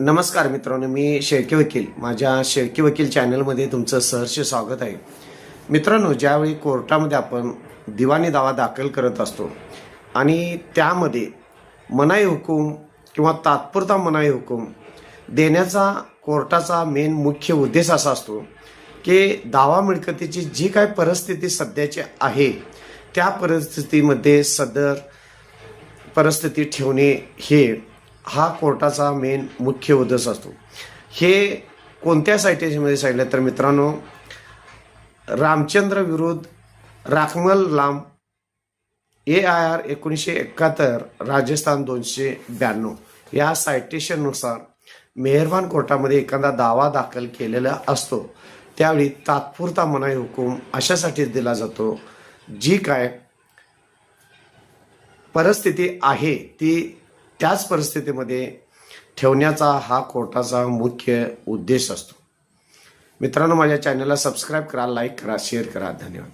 नमस्कार मित्रांनो मी शेळके वकील. माझ्या शेळके वकील चॅनलमध्ये तुमचं सहर्ष स्वागत आहे. मित्रांनो ज्यावेळी कोर्टामध्ये आपण दिवाणी दावा दाखल करत असतो आणि त्यामध्ये मनाई हुकूम किंवा तात्पुरता मनाई हुकूम देण्याचा कोर्टाचा मेन मुख्य उद्देश असा असतो की दावा मिळकतीची जी काय परिस्थिती सध्याची आहे त्या परिस्थितीमध्ये सदर परिस्थिती ठेवणे हे हा कोर्टाचा मेन मुख्य उद्देश असतो. हे कोणत्या सायटेशनमध्ये सांगितलं? तर मित्रांनो रामचंद्र विरुद्ध राखमल लांब ए आय आर एकोणीसशे एकाहत्तर राजस्थान दोनशे ब्याण्णव. या सायटेशननुसार मेहरबान कोर्टामध्ये एखादा दावा दाखल केलेला असतो. त्यावेळी तात्पुरता मनाई हुकूम अशासाठीच दिला जातो जी काय परिस्थिती आहे ती त्याच परिस्थितीमध्ये ठेवण्याचा हा कोर्टाचा मुख्य उद्देश असतो. मित्रांनो माझ्या चॅनलला सबस्क्राईब करा लाईक करा शेअर करा. धन्यवाद.